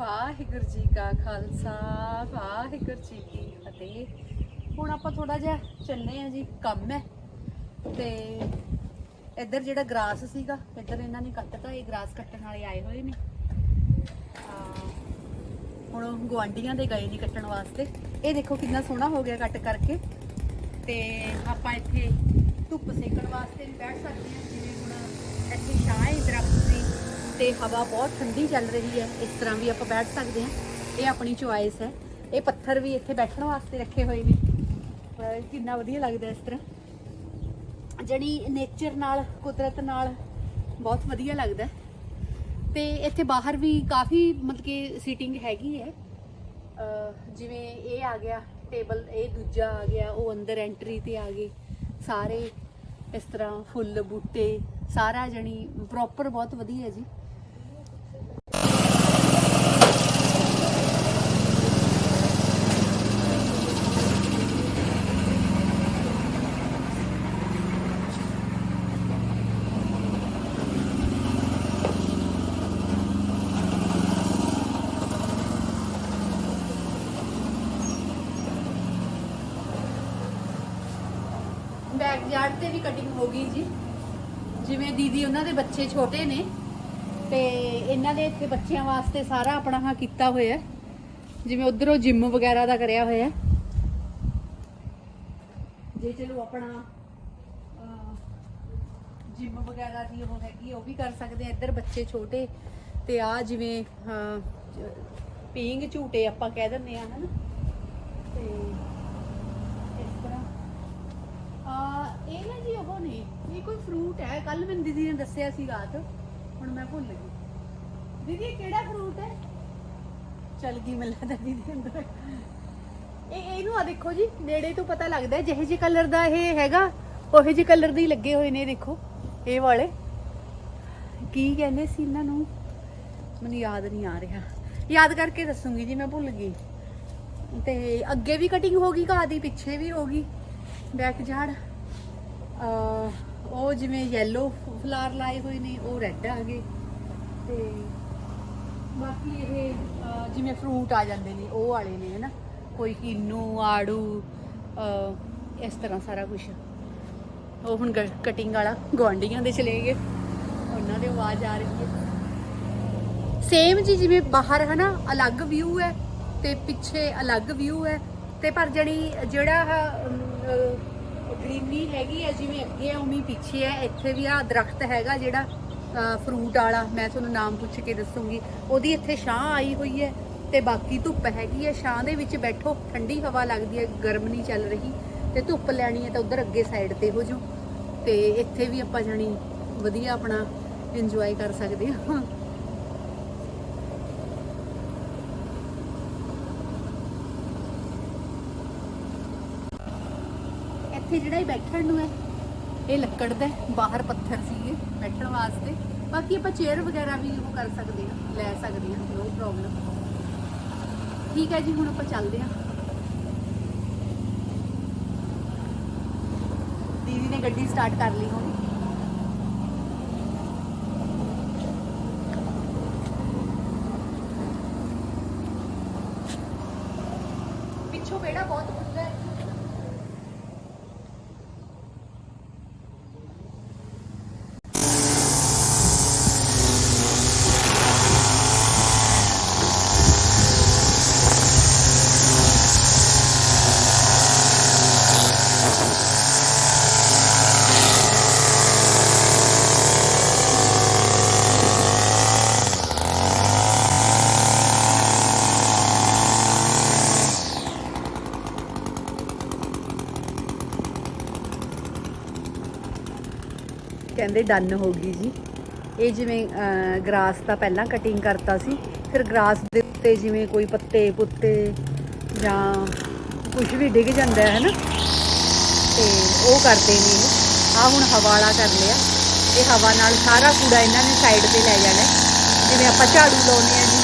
ਵਾਹਿਗੁਰੂ ਜੀ ਕਾ ਖਾਲਸਾ, ਵਾਹਿਗੁਰੂ ਜੀ ਕੀ ਫਤਿਹ। ਹੁਣ ਆਪਾਂ ਥੋੜਾ ਜਿਹਾ ਚੱਲੇ ਆ ਜੀ, ਕੰਮ ਹੈ। ਤੇ ਇੱਧਰ ਜਿਹੜਾ ਗ੍ਰਾਸ ਸੀਗਾ, ਇੱਧਰ ਇਹਨਾਂ ਨੇ ਕੱਟਤਾ, ਇਹ ਗ੍ਰਾਸ ਕੱਟਣ ਵਾਲੇ ਆਏ ਹੋਏ ਨੇ। ਹੁਣ ਗਵਾਂਡੀਆਂ ਦੇ ਗਏ ਨਹੀਂ ਕੱਟਣ ਵਾਸਤੇ। ਇਹ ਦੇਖੋ ਕਿੰਨਾ ਸੋਹਣਾ ਹੋ ਗਿਆ ਕੱਟ ਕਰਕੇ। ਤੇ ਆਪਾਂ ਇੱਥੇ ਧੁੱਪ ਸੇਕਣ ਵਾਸਤੇ ਵੀ ਬੈਠ ਸਕਦੇ ਹਾਂ, ਜਿਵੇਂ ਹੁਣ ਇੱਥੇ ਛਾਂ ਹੈ, ਦਰਖਤ ਦੀ ਤੇ ਹਵਾ ਬਹੁਤ ਠੰਡੀ ਚੱਲ ਰਹੀ ਹੈ। ਇਸ ਤਰ੍ਹਾਂ ਵੀ ਆਪਾਂ ਬੈਠ ਸਕਦੇ ਹਾਂ। ਇਹ ਆਪਣੀ ਚੁਆਇਸ ਹੈ। ਇਹ ਪੱਥਰ ਵੀ ਇੱਥੇ ਬੈਠਣ ਵਾਸਤੇ ਰੱਖੇ ਹੋਏ ਨੇ। ਕਿੰਨਾ ਵਧੀਆ ਲੱਗਦਾ ਇਸ ਤਰ੍ਹਾਂ। ਜਣੀ ਨੇਚਰ ਨਾਲ, ਕੁਦਰਤ ਨਾਲ ਬਹੁਤ ਵਧੀਆ ਲੱਗਦਾ ਹੈ। ਤੇ ਇੱਥੇ ਬਾਹਰ ਵੀ ਕਾਫੀ ਮਤਲਬ ਕਿ ਸੀਟਿੰਗ ਹੈਗੀ ਹੈ। ਜਿਵੇਂ ਇਹ ਆ ਗਿਆ ਟੇਬਲ ਇਹ ਦੂਜਾ ਆ ਗਿਆ, ਉਹ ਅੰਦਰ ਐਂਟਰੀ ਤੇ ਆ ਗਏ। ਸਾਰੇ ਇਸ ਤਰ੍ਹਾਂ ਫੁੱਲ ਬੂਟੇ, ਸਾਰਾ ਜਣੀ ਪ੍ਰੋਪਰ ਬਹੁਤ ਵਧੀਆ ਜੀ ਬੈਕ ਯਾਰਡ ਤੇ ਵੀ ਕਟਿੰਗ ਹੋ ਗਈ ਜੀ। ਜਿਵੇਂ ਦੀਦੀ ਉਹਨਾਂ ਦੇ ਬੱਚੇ ਛੋਟੇ ਨੇ, ਤੇ ਇਹਨਾਂ ਦੇ ਇੱਥੇ ਬੱਚਿਆਂ ਵਾਸਤੇ ਸਾਰਾ ਆਪਣਾ ਹਾਂ ਕੀਤਾ ਹੋਇਆ ਜਿਵੇਂ ਉਧਰੋਂ ਜਿਮ ਵਗੈਰਾ ਦਾ ਕਰਿਆ ਹੋਇਆ ਜੇ ਚਲੋ ਆਪਣਾ ਜਿਮ ਵਗੈਰਾ ਦੀ ਉਹ ਹੈਗੀ ਉਹ ਵੀ ਕਰ ਸਕਦੇ ਆ ਇੱਧਰ ਬੱਚੇ ਛੋਟੇ, ਤੇ ਆ ਜਿਵੇਂ ਹਾਂ ਪੀਂਗ ਝੂਟੇ ਆਪਾਂ ਕਹਿ ਦਿੰਦੇ ਆ ਹਨਾ। ਤੇ ਆ, ਇਹ ਨਾ ਜੀ ਉਹ ਨੇ ਇਹ ਕੋਈ ਫਰੂਟ ਹੈ। ਕੱਲ ਮੈਨੂੰ ਦੀਦੀ ਨੇ ਦੱਸਿਆ ਸੀ ਰਾਤ, ਹੁਣ ਮੈਂ ਭੁੱਲ ਗਈ। ਦੀਦੀ, ਇਹ ਕਿਹੜਾ ਫਰੂਟ ਹੈ? ਚਲ ਗਈ ਮੈਨੂੰ ਲੱਗਦਾ ਦੀਦੀ ਅੰਦਰ। ਇਹ, ਇਹਨੂੰ ਆ ਦੇਖੋ ਜੀ, ਨੇੜੇ ਤੋਂ ਪਤਾ ਲੱਗਦਾ ਹੈ, ਜਿਹੇ ਜਿਹੇ ਕਲਰ ਦਾ ਇਹ ਹੈਗਾ, ਉਹੇ ਜਿਹੇ ਕਲਰ ਦੇ ਹੀ ਲੱਗੇ ਹੋਏ ਨੇ, ਦੇਖੋ, ਇਹ ਵਾਲੇ। ਕੀ ਕਹਿੰਦੇ ਸੀ ਇਹਨਾਂ ਨੂੰ? ਮੈਨੂੰ ਯਾਦ ਨਹੀਂ ਆ ਰਿਹਾ। ਯਾਦ ਕਰਕੇ ਦੱਸੂਗੀ ਜੀ, ਮੈਂ ਭੁੱਲ ਗਈ। ਤੇ ਅੱਗੇ ਵੀ ਕਟਿੰਗ ਹੋ ਗਈ ਘਾਹ ਦੀ ਪਿੱਛੇ ਵੀ ਹੋ ਗਈ? ਬੈਕ ਝਾੜ ਉਹ ਜਿਵੇਂ yellow ਫਲਾਰ ਲਾਏ ਹੋਏ ਨੇ, ਉਹ ਰੈੱਡ ਆ ਗਏ। ਤੇ ਬਾਕੀ ਇਹ ਜਿਵੇਂ ਫਰੂਟ ਆ ਜਾਂਦੇ ਨੇ, ਉਹ ਵਾਲੇ ਨੇ, ਹਨਾ। ਕੋਈ ਕਿੰਨੂ, ਆੜੂ ਇਸ ਤਰ੍ਹਾਂ ਸਾਰਾ ਕੁਝ ਉਹ ਹੁਣ ਕਟਿੰਗ ਵਾਲਾ ਗਵਾਂਡੀਆਂ ਦੇ ਚਲੇ ਗਏ। ਉਹਨਾਂ ਦੀ ਆਵਾਜ਼ ਆ ਰਹੀ ਹੈ। ਸੇਮ ਜੀ ਜਿਵੇਂ ਬਾਹਰ, ਹਨਾ, ਅਲੱਗ ਵਿਊ ਹੈ ਤੇ ਪਿੱਛੇ ਅਲੱਗ ਵਿਊ ਹੈ। ਤੇ ਪਰ ਜਣੀ ਜਿਹੜਾ ਗ੍ਰੀਨਰੀ ਹੈਗੀ ਆ, ਜਿਵੇਂ ਅੱਗੇ ਆ, ਉਵੇਂ ਹੀ ਪਿੱਛੇ ਹੈ ਇੱਥੇ ਵੀ ਆ ਦਰਖਤ ਹੈਗਾ ਜਿਹੜਾ ਫਰੂਟ ਵਾਲਾ, ਮੈਂ ਤੁਹਾਨੂੰ ਨਾਮ ਪੁੱਛ ਕੇ ਦੱਸੂਗੀ। ਉਹਦੀ ਇੱਥੇ ਛਾਂ ਆਈ ਹੋਈ ਹੈ ਤੇ ਬਾਕੀ ਧੁੱਪ ਹੈਗੀ ਹੈ। ਛਾਂ ਦੇ ਵਿੱਚ ਬੈਠੋ, ਠੰਡੀ ਹਵਾ ਲੱਗਦੀ ਹੈ, ਗਰਮ ਨਹੀਂ ਚੱਲ ਰਹੀ। ਤੇ ਧੁੱਪ ਲੈਣੀ ਹੈ ਤਾਂ ਉਧਰ ਅੱਗੇ ਸਾਈਡ ਤੇ ਹੋ ਜਾਓ। ਤੇ ਇੱਥੇ ਵੀ ਆਪਾਂ ਜਾਣੀ, ਵਧੀਆ ਆਪਣਾ ਇੰਜੋਏ ਕਰ ਸਕਦੇ ਹਾਂ। ਇੱਥੇ ਜਿਹੜਾ ਇਹ ਬੈਠਣ ਨੂੰ ਹੈ ਇਹ ਲੱਕੜ ਦਾ ਹੈ, ਬਾਹਰ ਪੱਥਰ ਸੀਗੇ ਬੈਠਣ ਵਾਸਤੇ। ਬਾਕੀ ਆਪਾਂ ਚੇਅਰ ਵਗੈਰਾ ਵੀ ਉਹ ਕਰ ਸਕਦੇ ਹਾਂ ਲੈ ਸਕਦੇ ਹਾਂ ਨੋ ਪ੍ਰੋਬਲਮ ਠੀਕ ਹੈ ਜੀ ਹੁਣ ਆਪਾਂ ਚੱਲਦੇ ਹਾਂ। ਦੀਦੀ ਨੇ ਗੱਡੀ ਸਟਾਰਟ ਕਰ ਲਈ ਹੁਣ ਪਿੱਛੋਂ ਬੇੜਾ ਬਹੁਤ ਖੁੱਲ੍ਹਾ ਹੈ ਕਹਿੰਦੇ ਡਨ ਹੋ ਗਈ ਜੀ। ਇਹ ਜਿਵੇਂ ਗ੍ਰਾਸ ਦਾ ਪਹਿਲਾਂ ਕਟਿੰਗ ਕਰਤਾ ਸੀ। ਫਿਰ ਗ੍ਰਾਸ ਦੇ ਉੱਤੇ ਜਿਵੇਂ ਕੋਈ ਪੱਤੇ ਪੁੱਤੇ ਜਾਂ ਕੁਝ ਵੀ ਡਿੱਗ ਜਾਂਦਾ ਹੈ ਨਾ, ਤੇ ਉਹ ਕਰਦੇ ਨੇ ਆ ਹੁਣ ਹਵਾ ਵਾਲਾ ਕਰ ਲਿਆ। ਇਹ ਹਵਾ ਨਾਲ ਸਾਰਾ ਕੂੜਾ ਇਹਨਾਂ ਨੇ ਸਾਈਡ ਤੇ ਲੈ ਜਾਣਾ ਜਿਵੇਂ ਆਪਾਂ ਝਾੜੂ ਲਾਉਨੇ ਆ ਜੀ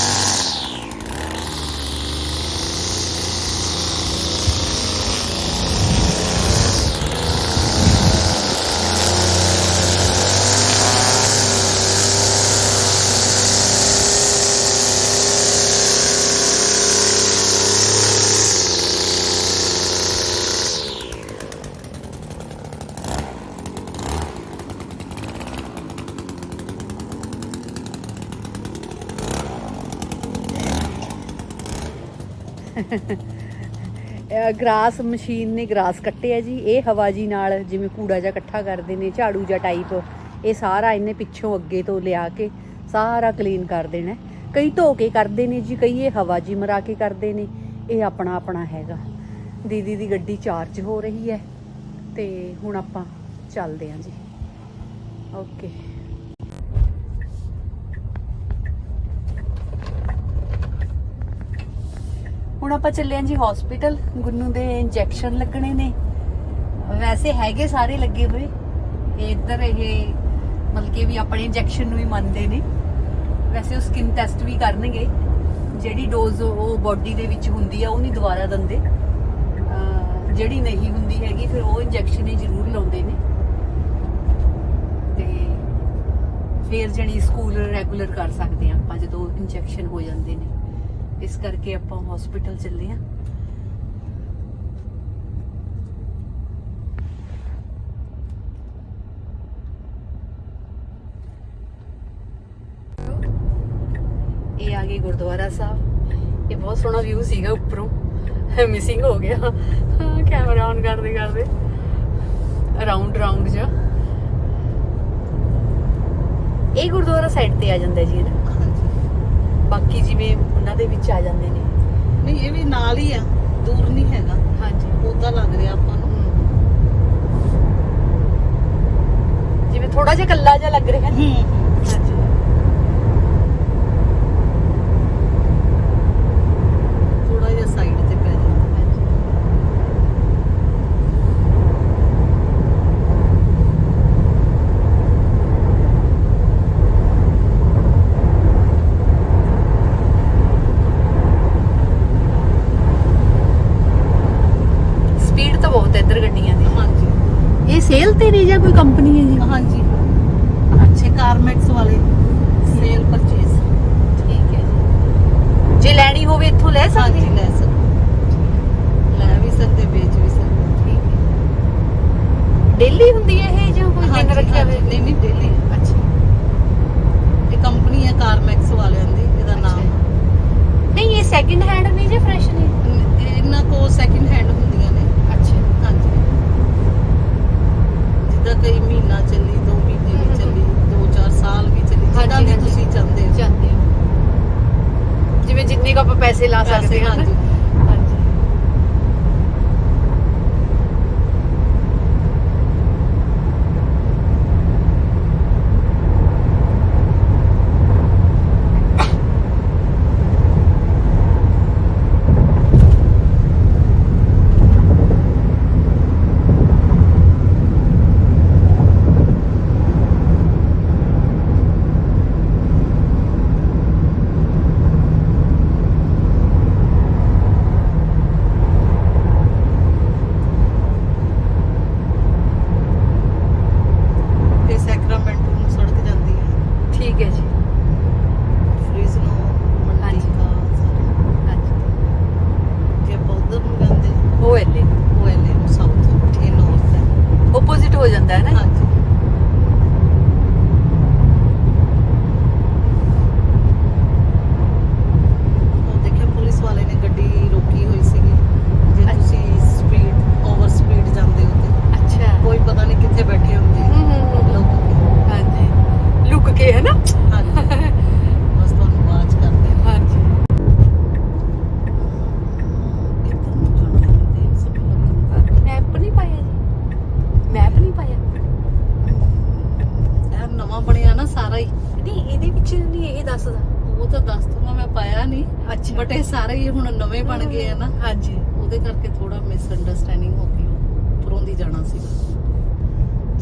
ਇਹ ਗ੍ਰਾਸ ਮਸ਼ੀਨ ਨੇ ਗ੍ਰਾਸ ਕੱਟਿਆ ਜੀ। ਇਹ ਹਵਾ ਜੀ ਨਾਲ ਜਿਵੇਂ ਕੂੜਾ ਜਿਹਾ ਇਕੱਠਾ ਕਰਦੇ ਨੇ, ਝਾੜੂ ਜਿਹਾ ਟਾਈਪ ਇਹ ਸਾਰਾ ਇਹਨੇ ਪਿੱਛੋਂ ਅੱਗੇ ਤੋਂ ਲਿਆ ਕੇ ਸਾਰਾ ਕਲੀਨ ਕਰ ਦੇਣਾ ਕਈ ਧੋ ਕੇ ਕਰਦੇ ਨੇ ਜੀ, ਕਈ ਇਹ ਹਵਾ ਜੀ ਮਰਾ ਕੇ ਕਰਦੇ ਨੇ। ਇਹ ਆਪਣਾ ਆਪਣਾ ਹੈਗਾ। ਦੀਦੀ ਦੀ ਗੱਡੀ ਚਾਰਜ ਹੋ ਰਹੀ ਹੈ ਤੇ ਹੁਣ ਆਪਾਂ ਚੱਲਦੇ ਹਾਂ ਜੀ। ਓਕੇ ਹੁਣ ਆਪਾਂ ਚੱਲੇ ਹਾਂ ਜੀ ਹਸਪੀਟਲ ਗੁੰਨੂ ਦੇ ਇੰਜੈਕਸ਼ਨ ਲੱਗਣੇ ਨੇ। ਵੈਸੇ ਹੈਗੇ ਸਾਰੇ ਲੱਗੇ ਹੋਏ। ਇੱਧਰ ਇਹ, ਮਤਲਬ ਕਿ ਵੀ ਆਪਣੇ ਇੰਜੈਕਸ਼ਨ ਨੂੰ ਵੀ ਮੰਨਦੇ ਨੇ। ਵੈਸੇ ਉਹ ਸਕਿਨ ਟੈਸਟ ਵੀ ਕਰਨਗੇ। ਜਿਹੜੀ ਡੋਜ਼ ਉਹ ਬਾਡੀ ਦੇ ਵਿੱਚ ਹੁੰਦੀ ਆ, ਉਹ ਨਹੀਂ ਦੁਬਾਰਾ ਦਿੰਦੇ। ਜਿਹੜੀ ਨਹੀਂ ਹੁੰਦੀ ਹੈਗੀ, ਫਿਰ ਉਹ ਇੰਜੈਕਸ਼ਨ ਹੀ ਜ਼ਰੂਰ ਲਾਉਂਦੇ ਨੇ। ਤੇ ਫਿਰ ਜਣੀ ਸਕੂਲ ਰੈਗੂਲਰ ਕਰ ਸਕਦੇ ਆ ਆਪਾਂ ਜਦੋਂ ਇੰਜੈਕਸ਼ਨ ਹੋ ਜਾਂਦੇ ਨੇ। ਇਸ ਕਰਕੇ ਆਪਾਂ ਹਸਪੀਟਲ ਚੱਲੇ ਆ ਇਹ ਆ ਗਏ ਗੁਰਦੁਆਰਾ ਸਾਹਿਬ। ਇਹ ਬਹੁਤ ਸੋਹਣਾ ਵਿਊ ਸੀਗਾ ਉੱਪਰੋਂ। ਮਿਸਿੰਗ ਹੋ ਗਿਆ। ਕੈਮਰਾ ਔਨ ਕਰਦੇ ਕਰਦੇ। ਰਾਉਂਡ ਰਾਉਂਡ ਜਿਹਾ। ਇਹ ਗੁਰਦੁਆਰਾ ਸਾਈਡ ਤੇ ਆ ਜਾਂਦਾ ਜੀ ਬਾਕੀ ਜਿਵੇਂ ਉਹਨਾਂ ਦੇ ਵਿੱਚ ਆ ਜਾਂਦੇ ਨੇ। ਨਹੀਂ ਇਹ ਵੀ ਨਾਲ ਹੀ ਆ। ਦੂਰ ਨਹੀਂ ਹੈਗਾ। ਹਾਂਜੀ। ਉਦਾਂ ਲੱਗ ਰਿਹਾ ਆਪਾਂ ਨੂੰ। ਜਿਵੇਂ ਥੋੜਾ ਜਿਹਾ ਕੱਲਾ ਜਿਹਾ ਲੱਗ ਰਿਹਾ। ਹੂੰ। ਹਾਂਜੀ ਥੋੜਾ ਜਿਹਾ ਸਾਈਡ ਤੇ ਪੈ ਜਾਂਦਾ ਸਪੀਡ ਤਾਂ ਬਹੁਤ ਹੈ ਇੱਧਰ ਗੱਡੀਆਂ ਦੀ ਹਾਂਜੀ ਇਹ ਸੇਲ ਤੇ ਨਹੀਂ ਜਾਂ ਕੋਈ ਕੰਪਨੀ ਹੈ ਜੀ ਹਾਂਜੀ ਅੱਛੇ ਕਾਰਮੈਕਸ ਵਾਲੇ ਸੇਲ ਪਰਚੇਸ ਠੀਕ ਹੈ ਜੀ ਜੇ ਲੈਣੀ ਹੋਵੇ ਇੱਥੋਂ ਲੈ ਸਕਦੇ ਹਾਂਜੀ ਹਾਂ? ਲੈ ਸਕਦੇ ਲੈ ਵੀ ਸਕਦੇ ਵੇਚ ਵੀ ਸਕਦੇ ਠੀਕ ਹੈ ਡੇਲੀ ਹੁੰਦੀ ਹੈ ਇਹ ਜਾਂ ਕੋਈ ਹੋਵੇ ਨਹੀਂ ਨਹੀਂ ਡੇਲੀ ਅੱਛਾ। ਇਹ ਕੰਪਨੀ ਹੈ ਕਾਰਮੈਕਸ ਵਾਲਿਆਂ ਦੀ ਇਹਦਾ ਨਾਮ। ਨਹੀਂ ਇਹ ਸੈਕਿੰਡ ਹੈਂਡ ਨਹੀਂ ਜਾਂ ਫਰੈਸ਼ ਨੇ? ਇਹ- ਇਹਨਾਂ ਕੋ ਸੈਕਿੰਡ ਹੈਂਡ ਹੁੰਦੀਆਂ ਨੇ। ਅੱਛਾ। ਹਾਂਜੀ। ਜਿੱਦਾਂ ਕਈ ਮਹੀਨਾ ਚੱਲੀ 2 ਮਹੀਨੇ ਵੀ। ਚੱਲੀ 2-4 ਸਾਲ ਵੀ ਚੱਲੀ ਜਿੱਦਾਂ ਦੀ ਹਾਂਜੀ। ਤੁਸੀਂ ਚਾਹੁੰਦੇ ਹੋ। ਜਾਂਦੇ ਹੋ। ਜਿਵੇਂ ਜਿੰਨੇ ਕੁ ਆਪਾਂ ਪੈਸੇ ਲਾ ਸਕਦੇ ਹਾਂ ਹਾਂਜੀ ਇਹ ਸੈਕਰਾਮੈਂਟੋ ਨੂੰ ਸੜਕ ਜਾਂਦੀ ਹੈ ਠੀਕ ਹੈ ਜੀ ਫ੍ਰੀਜ਼ ਨੂੰ ਮੰਡੀ ਹਾਂਜੀ। ਦਾ ਸਾਰਾ। ਹਾਂਜੀ ਜੇ ਆਪਾਂ ਉਧਰ ਨੂੰ ਜਾਂਦੇ ਉਹ ਐਲੇ ਉਹ ਐਲੇ ਨੂੰ ਸਾਊਥ ਇਹ ਨਾਰਥ ਹੈ ਆਪੋਜ਼ਿਟ ਹੋ ਜਾਂਦਾ ਹੈ ਨਾ ਹਾਂਜੀ ਉਹ ਦੇਖਿਆ ਪੁਲਿਸ ਵਾਲੇ ਨੇ ਗੱਡੀ ਰੋਕੀ ਹੋਈ ਸੀਗੀ ਜੇ ਅੱਛਾ। ਤੁਸੀਂ ਸਪੀਡ ਓਵਰ ਸਪੀਡ ਜਾਂਦੇ ਹੋ ਤੇ ਅੱਛਾ ਕੋਈ ਪਤਾ ਨਹੀਂ ਕਿੱਥੇ ਬੈਠੇ ਹੁੰਦੇ ਆ ਹੂੰ ਹੂੰ ਹੂੰ ਲੋਕ ਹਾਂਜੀ ਲੁੱਕ ਕੇ ਹੈ ਨਾ ਹਾਂਜੀ ਬਸ ਤੁਹਾਨੂੰ ਵਾਚ ਕਰਦੇ ਨੇ ਹਾਂਜੀ ਕਿੱਧਰ ਨੂੰ ਜਾਣਾ ਹੈ ਦੇਖ ਸਮਝ ਮੈਪ ਨਹੀਂ ਪਾਇਆ ਜੀ ਮੈਪ ਨਹੀਂ ਪਾਇਆ ਇਹ ਨਵਾਂ ਬਣਿਆ ਨਾ ਸਾਰਾ ਹੀ ਨਹੀਂ ਇਹਦੇ ਵਿੱਚ ਨਹੀਂ ਇਹ ਦੱਸਦਾ ਉਹ ਤਾਂ ਦੱਸ ਦੂੰਗਾ ਮੈਂ ਪਾਇਆ ਨਹੀਂ ਅੱਛਾ ਬਟ ਇਹ ਸਾਰੇ ਹੀ ਹੁਣ ਨਵੇਂ ਬਣ ਗਏ ਆ ਨਾ। ਹਾਂਜੀ। ਉਹਦੇ ਕਰਕੇ ਥੋੜਾ ਮਿਸ ਅੰਡਰਸਟੈਂਡਿੰਗ ਹੋ ਗਈ। ਉੱਪਰੋਂ ਦੀ ਜਾਣਾ ਸੀਗਾ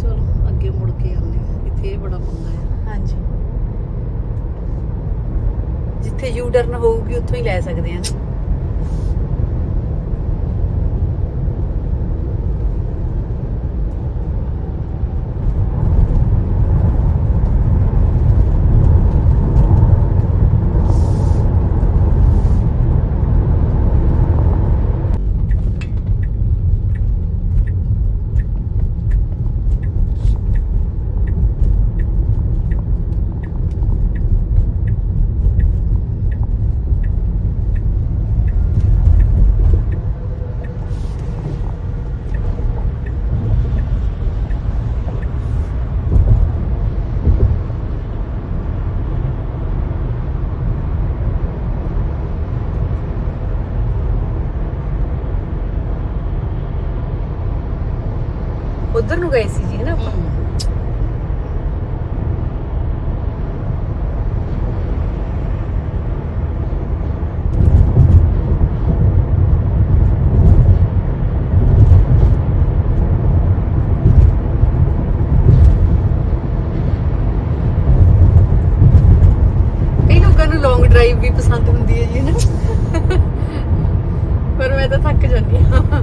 ਚਲੋ ਅੱਗੇ ਮੁੜ ਕੇ ਆਉਂਦੇ ਆ ਇੱਥੇ ਇਹ ਬੜਾ ਪੰਗਾ ਆ। ਹਾਂਜੀ। ਜਿੱਥੇ ਯੂ ਟਰਨ ਹੋਊਗੀ ਉੱਥੋਂ ਹੀ ਲੈ ਸਕਦੇ ਆ ਉਧਰ ਨੂੰ ਗਏ ਸੀ ਜੀ ਹੈ ਨਾ ਆਪਾਂ ਲੌਂਗ ਡਰਾਈਵ ਵੀ ਪਸੰਦ ਹੁੰਦੀ ਹੈ ਜੀ ਨਾ ਪਰ ਮੈਂ ਤਾਂ ਥੱਕ ਜਾਂਦੀ ਹਾਂ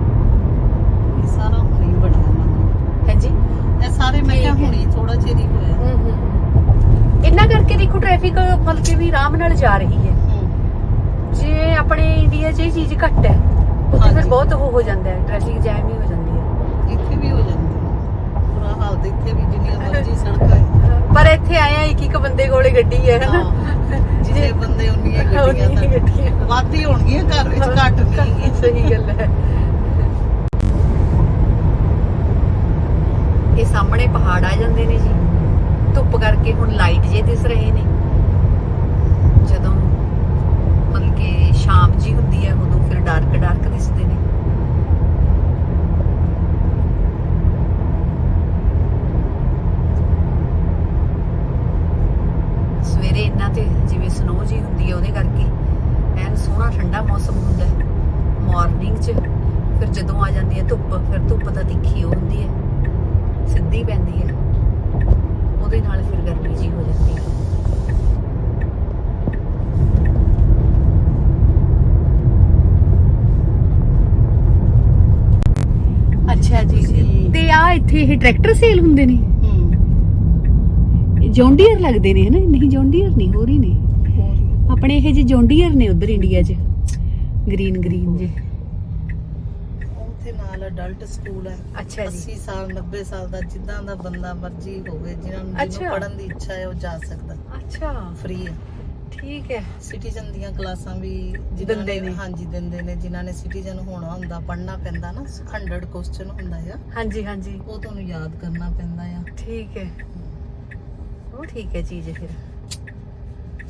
ਇਹ ਸਾਰਾ ਹੁਣੀ ਬਣਿਆ ਮੈਨੂੰ ਹਾਂਜੀ ਇਹ ਸਾਰੇ ਮੈਂ ਕਿਹਾ ਠੀਕ ਹੈ। ਹੁਣੀ ਥੋੜਾ ਚਿਰ ਹੀ ਹੋਇਆ ਇੰਨਾ ਕਰਕੇ ਦੇਖੋ ਟ੍ਰੈਫਿਕ ਮਤਲਬ ਕਿ ਵੀ ਆਰਾਮ ਨਾਲ ਜਾ ਰਹੀ ਹੈ। ਜੇ ਆਪਣੇ ਇੰਡੀਆ 'ਚ ਇਹ ਚੀਜ਼ ਘੱਟ ਹੈ ਉੱਥੇ ਫਿਰ। ਬਹੁਤ ਉਹ ਹੋ ਜਾਂਦਾ ਹੈ ਟ੍ਰੈਫਿਕ ਜੈਮ ਹੀ ਹੋ ਜਾਂਦੀ ਹੈ। ਇੱਥੇ ਵੀ ਹੋ ਜਾਂਦੀ ਹੈ। ਬੁਰਾ ਹਾਲ ਤੇ ਇੱਥੇ ਵੀ ਜਿੰਨੀਆਂ ਮਰਜ਼ੀ ਸੜਕਾਂ ਹੈ ਪਰ ਇੱਥੇ ਆਇਆ ਇੱਕ ਇੱਕ ਬੰਦੇ ਕੋਲੇ ਗੱਡੀ ਹੈ ਹਨਾ? ਜਿਹਦੇ ਬੰਦੇ ਉਨੀਆਂ ਗੱਡੀਆਂ ਤਾਂ। ਵੱਧ ਹੀ ਹੋਣਗੀਆਂ ਘਰ ਵਿੱਚ ਘੱਟ ਨਹੀਂ। ਸਹੀ ਗੱਲ ਹੈ। ਇਹ ਸਾਹਮਣੇ ਪਹਾੜ ਆ ਜਾਂਦੇ ਨੇ ਜੀ। ਧੁੱਪ ਕਰਕੇ ਹੁਣ ਲਾਈਟ ਜੇ ਦਿਸ ਰਹੇ ਨੇ ਜਦੋਂ ਮਤਲਬ ਕਿ ਸ਼ਾਮ ਜੀ ਹੁੰਦੀ ਹੈ, ਉਦੋਂ ਫਿਰ ਡਾਰਕ ਡਾਰਕ ਦਿਸਦੇ ਨੇ। ਸਵੇਰੇ ਇੰਨਾ ਤੇ ਜਿਵੇਂ ਸਨੋ ਜੀ ਹੁੰਦੀ ਹੈ, ਉਹਦੇ ਕਰਕੇ ਐਨ ਸੋਹਣਾ ਠੰਡਾ ਮੌਸਮ ਹੁੰਦਾ ਹੈ। ਮਾਰਨਿੰਗ 'ਚ ਫਿਰ ਜਦੋਂ ਆ ਜਾਂਦੀ ਹੈ ਧੁੱਪ, ਫਿਰ ਧੁੱਪ ਤਾਂ ਤਿੱਖੀ ਉਹ ਹੁੰਦੀ ਹੈ। ਸਿੱਧੀ ਪੈਂਦੀ ਹੈ। ਉਹਦੇ ਨਾਲ ਫਿਰ ਗਰਮੀ ਜੀ ਹੋ ਜਾਂਦੀ ਹੈ ਅੱਛਾ ਜੀ ਤੁਸੀਂ- ਤੇ ਆ ਇੱਥੇ ਇਹ ਟਰੈਕਟਰ ਸੇਲ ਹੁੰਦੇ ਨੇ। ਹੂੰ ਜੌਂਡੀਅਰ ਲੱਗਦੇ ਨੇ ਹਨਾ? ਨਹੀਂ ਜੌਂਡੀਅਰ ਨਹੀਂ ਹੋਰ ਹੀ ਨੇ। ਆਪਣੇ ਇਹ ਜੀ ਜੌਂਡੀਅਰ ਨੇ ਉਧਰ ਇੰਡੀਆ 'ਚ। ਗ੍ਰੀਨ ਗ੍ਰੀਨ ਜੇ। ਉੱਥੇ ਨਾਲ ਅਡਲਟ ਸਕੂਲ ਹੈ। ਅੱਛਾ ਜੀ। 80 ਸਾਲ 90 ਸਾਲ ਦਾ ਜਿੱਦਾਂ ਦਾ ਬੰਦਾ ਮਰਜ਼ੀ ਹੋਵੇ ਜਿਹਨਾਂ ਨੂੰ ਪੜਨ ਦੀ ਇੱਛਾ ਹੈ ਉਹ ਜਾ ਸਕਦਾ। ਅੱਛਾ। ਫ੍ਰੀ ਹੈ। ਠੀਕ ਹੈ। ਸਿਟੀਜ਼ਨ ਦੀਆਂ ਕਲਾਸਾਂ ਵੀ ਜਿਨ੍ਹਾਂ ਦਿੰਦੇ ਨੇ। ਹਾਂਜੀ ਦਿੰਦੇ ਨੇ। ਜਿਨ੍ਹਾਂ ਨੇ ਸਿਟੀਜ਼ਨ ਹੋਣਾ ਹੁੰਦਾ ਪੜਨਾ ਪੈਂਦਾ ਨਾ 100 ਕੁਐਸਚਨ ਹੁੰਦਾ ਆ। ਹਾਂਜੀ ਹਾਂਜੀ। ਉਹ ਤੁਹਾਨੂੰ ਯਾਦ ਕਰਨਾ ਪੈਂਦਾ ਆ। ਠੀਕ ਹੈ। ਉਹ ਠੀਕ ਹੈ ਚੀਜ਼ ਫਿਰ।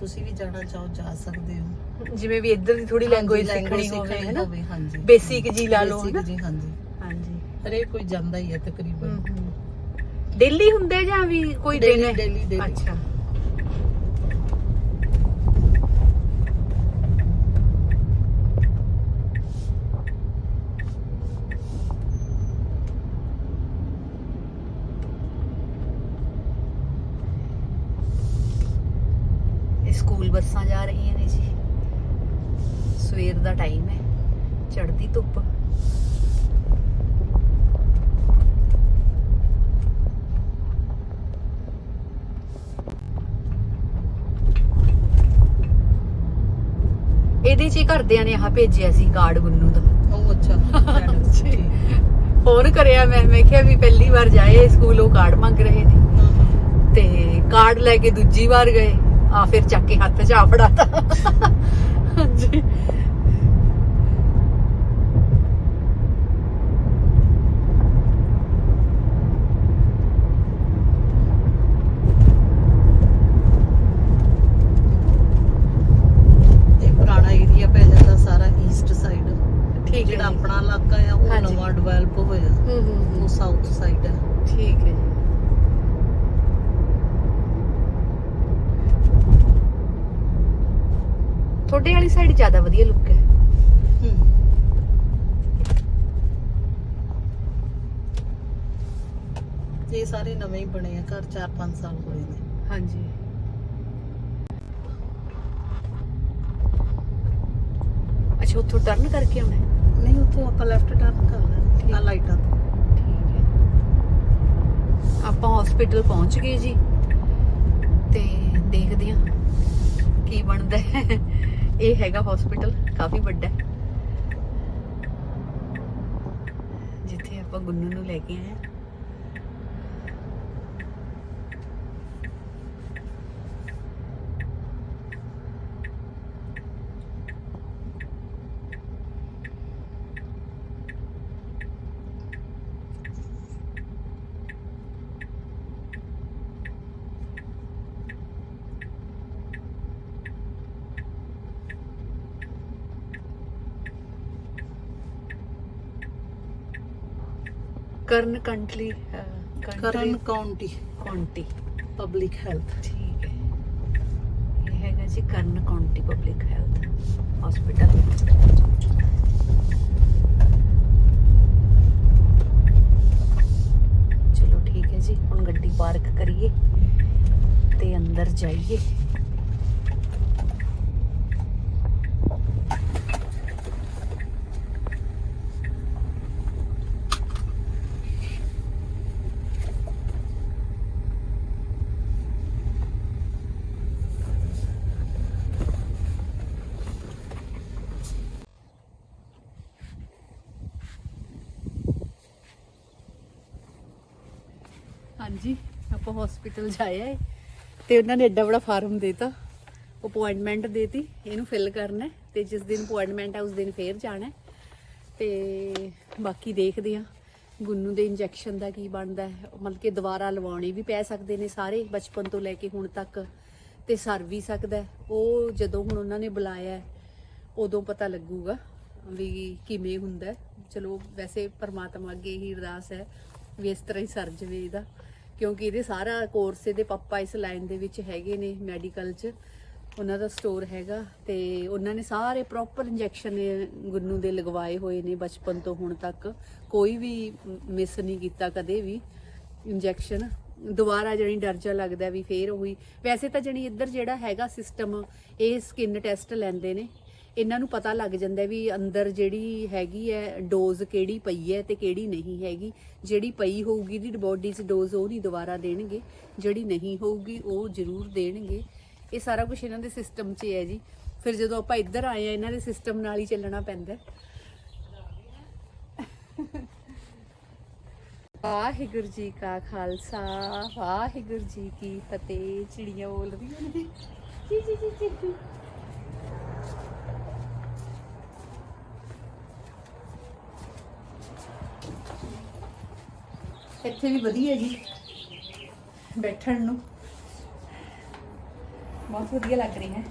ਤੁਸੀਂ ਵੀ ਜਾਣਾ ਚਾਹੋ ਜਾ ਸਕਦੇ ਹੋ। ਜਿਵੇਂ ਵੀ ਇੱਧਰ ਦੀ ਥੋੜੀ ਹਾਂਜੀ, ਲੈਂਗੁਏਜ language ਸਿੱਖਣੀ ਹੋਵੇ ਹੈ ਨਾ? ਹੋਵੇ, ਹਾਂਜੀ। Basic ਜੀ ਲਾ ਲਓ, Basic ਹਨਾ? ਜੀ ਹਾਂਜੀ। ਹਾਂਜੀ। ਹਰੇਕ ਕੋਈ ਜਾਂਦਾ ਹੀ ਹੈ ਤਕਰੀਬਨ। ਦਿੱਲੀ ਹੁੰਦੇ ਜਾਂ ਵੀ ਕੋਈ ਦਿਨ ਹੈ। ਅੱਛਾ। ਸਕੂਲ ਬੱਸਾਂ ਜਾ ਰਹੀਆਂ ਨੇ ਜੀ। ਸਵੇਰ ਦਾ ਟਾਈਮ ਹੈ ਚੜ੍ਹਦੀ ਧੁੱਪ। ਇਹਦੇ 'ਚ ਹੀ ਘਰਦਿਆਂ ਨੇ ਆਹ ਭੇਜਿਆ ਸੀ ਕਾਰਡ ਗੁੰਨੂ ਦਾ। ਉਹ ਅੱਛਾ। ਫੋਨ ਕਰਿਆ ਮੈਂ ਮੈਂ ਕਿਹਾ ਵੀ ਪਹਿਲੀ ਵਾਰ ਜਾਏ ਸਕੂਲ ਉਹ ਕਾਰਡ ਮੰਗ ਰਹੇ ਨੇ। ਤੇ ਕਾਰਡ ਲੈ ਕੇ ਦੂਜੀ ਵਾਰ ਗਏ। ਆ ਫਿਰ ਚੱਕ ਕੇ ਹੱਥ 'ਚ ਆ ਫੜਾਤਾ ਹਾਂਜੀ ਇਹ ਪੁਰਾਣਾ ਏਰੀਆ ਪੈ ਜਾਂਦਾ ਸਾਰਾ ਈਸਟ ਸਾਈਡ ਠੀਕ ਹੈ ਜਿਹੜਾ ਜੀ। ਆਪਣਾ ਇਲਾਕਾ ਆ ਉਹ ਹਾਂਜੀ। ਨਵਾਂ ਡਿਵੈਲਪ ਹੋਇਆ ਹੂੰ ਹੂੰ ਉਹ ਹੂੰ ਸਾਊਥ ਸਾਈਡ ਹੈ ਠੀਕ ਹੈ ਜੀ ਤੁਹਾਡੇ ਵਾਲੀ ਸਾਈਡ ਜ਼ਿਆਦਾ ਵਧੀਆ ਲੁੱਕ ਹੈ ਇਹ ਸਾਰੇ ਨਵੇਂ ਹੀ ਬਣੇ ਆ ਘਰ 4-5 ਸਾਲ ਹੋਏ ਨੇ। ਹਾਂਜੀ। ਅੱਛਾ ਉੱਥੋਂ ਟਰਨ ਕਰਕੇ ਆਉਣਾ ਹੈ? ਨਹੀਂ ਉੱਥੋਂ ਆਪਾਂ ਲੈਫਟ ਟਰਨ ਕਰ ਲੈਣਾ ਆ ਲਾਈਟਾਂ ਤੋਂ ਠੀਕ ਹੈ। ਆਪਾਂ ਹਸਪੀਟਲ ਪਹੁੰਚ ਗਏ ਜੀ ਤੇ ਦੇਖਦੇ ਹਾਂ ਕੀ ਬਣਦਾ ਹੈ। ਇਹ ਹੈਗਾ ਹਸਪੀਟਲ ਕਾਫੀ ਵੱਡਾ ਹੈ। ਜਿੱਥੇ ਆਪਾਂ ਗੁੰਨੂ ਨੂੰ ਲੈ ਕੇ ਆਏ ਹਾਂ। ਕਰਨ ਕੰਟਲੀ ਕਰਨ ਕਾਉਂਟੀ ਕਾਉਂਟੀ ਪਬਲਿਕ ਹੈਲਥ ਠੀਕ ਹੈ। ਇਹ ਹੈਗਾ ਜੀ ਕਰਨ ਕਾਉਂਟੀ ਪਬਲਿਕ ਹੈਲਥ ਹਸਪੀਟਲ ਚਲੋ ਠੀਕ ਹੈ ਜੀ ਹੁਣ ਗੱਡੀ ਪਾਰਕ ਕਰੀਏ ਤੇ ਅੰਦਰ ਜਾਈਏ। ਹਾਂਜੀ, ਆਪਾਂ ਹਸਪੀਟਲ ਜਾਇਆ ਏ ਤੇ ਉਹਨਾਂ ਨੇ ਐਡਾ ਬੜਾ ਫਾਰਮ ਦੇਤਾ। ਅਪਾਇੰਟਮੈਂਟ ਦੇਤੀ, ਇਹਨੂੰ ਫਿਲ ਕਰਨਾ ਹੈ। ਤੇ ਜਿਸ ਦਿਨ ਅਪਾਇੰਟਮੈਂਟ ਹੈ, ਉਸ ਦਿਨ ਫੇਰ ਜਾਣਾ ਹੈ। ਤੇ ਬਾਕੀ ਦੇਖਦੇ ਆ ਗੁੰਨੂ ਦੇ ਇੰਜੈਕਸ਼ਨ ਦਾ ਕੀ ਬਣਦਾ ਹੈ। ਮਤਲਬ ਕਿ ਦੁਬਾਰਾ ਲਵਾਉਣੇ ਵੀ ਪੈ ਸਕਦੇ ਨੇ ਸਾਰੇ, ਬਚਪਨ ਤੋਂ ਲੈ ਕੇ ਹੁਣ ਤੱਕ। ਤੇ ਸਰ ਵੀ ਸਕਦਾ ਉਹ ਜਦੋਂ ਹੁਣ ਉਹਨਾਂ ਨੇ ਬੁਲਾਇਆ ਉਦੋਂ ਪਤਾ ਲੱਗੂਗਾ ਵੀ ਕਿਵੇਂ ਹੁੰਦਾ ਚਲੋ, ਵੈਸੇ ਪਰਮਾਤਮਾ ਅੱਗੇ ਹੀ ਅਰਦਾਸ ਹੈ ਵੀ ਇਸ ਤਰ੍ਹਾਂ ਹੀ ਸਰ ਜਵੇ ਇਹਦਾ। ਕਿਉਂਕਿ ਇਹਦੇ ਸਾਰਾ ਕੋਰਸ ਇਹਦੇ ਪਾਪਾ ਇਸ ਲਾਈਨ ਦੇ ਵਿੱਚ ਹੈਗੇ ਨੇ ਮੈਡੀਕਲ 'ਚ, ਉਹਨਾਂ ਦਾ ਸਟੋਰ ਹੈਗਾ ਤੇ ਉਹਨਾਂ ਨੇ ਸਾਰੇ ਪ੍ਰੋਪਰ ਇੰਜੈਕਸ਼ਨ ਗੁੰਨੂ ਦੇ ਲਗਵਾਏ ਹੋਏ ਨੇ ਬਚਪਨ ਤੋਂ ਹੁਣ ਤੱਕ। ਕੋਈ ਵੀ ਮਿਸ ਨਹੀਂ ਕੀਤਾ ਕਦੇ ਵੀ ਇੰਜੈਕਸ਼ਨ ਦੁਬਾਰਾ ਜਣੀ ਡਰ ਜਾ ਲੱਗਦਾ ਵੀ ਫੇਰ ਉਹੀ। ਵੈਸੇ ਤਾਂ ਜਣੀ ਇੱਧਰ ਜਿਹੜਾ ਹੈਗਾ ਸਿਸਟਮ ਇਹ ਸਕਿਨ ਟੈਸਟ ਲੈਂਦੇ ਨੇ। ਇਹਨਾਂ ਨੂੰ ਪਤਾ ਲੱਗ ਜਾਂਦਾ ਵੀ ਅੰਦਰ ਜਿਹੜੀ ਹੈਗੀ ਹੈ, ਡੋਜ਼ ਕਿਹੜੀ ਪਈ ਹੈ ਤੇ ਕਿਹੜੀ ਨਹੀਂ ਹੈਗੀ। ਜਿਹੜੀ ਪਈ ਹੋਊਗੀ ਦੀ ਬੋਡੀ 'ਚ ਡੋਜ਼ ਉਹ ਨਹੀਂ ਦੁਬਾਰਾ ਦੇਣਗੇ, ਜਿਹੜੀ ਨਹੀਂ ਹੋਊਗੀ ਉਹ ਜ਼ਰੂਰ ਦੇਣਗੇ। ਇਹ ਸਾਰਾ ਕੁਝ ਇਹਨਾਂ ਦੇ ਸਿਸਟਮ 'ਚ ਹੈ ਜੀ। ਫਿਰ ਜਦੋਂ ਆਪਾਂ ਇੱਧਰ ਆਏ ਆ ਇਹਨਾਂ ਦੇ ਸਿਸਟਮ ਨਾਲ ਹੀ ਚੱਲਣਾ ਪੈਂਦਾ। ਵਾਹਿਗੁਰੂ ਜੀ ਕਾ ਖਾਲਸਾ, ਵਾਹਿਗੁਰੂ ਜੀ ਕੀ ਫਤਿਹ। ਚਿੜੀਆਂ ਬੋਲ ਰਹੀਆਂ ਨੇ ਜੀ ਜੀ ਜੀ ਜੀ। ਇੱਥੇ ਵੀ ਵਧੀਆ ਜੀ ਬੈਠਣ ਨੂੰ। ਬਹੁਤ ਵਧੀਆ ਲੱਗ ਰਹੀ। ਹੈ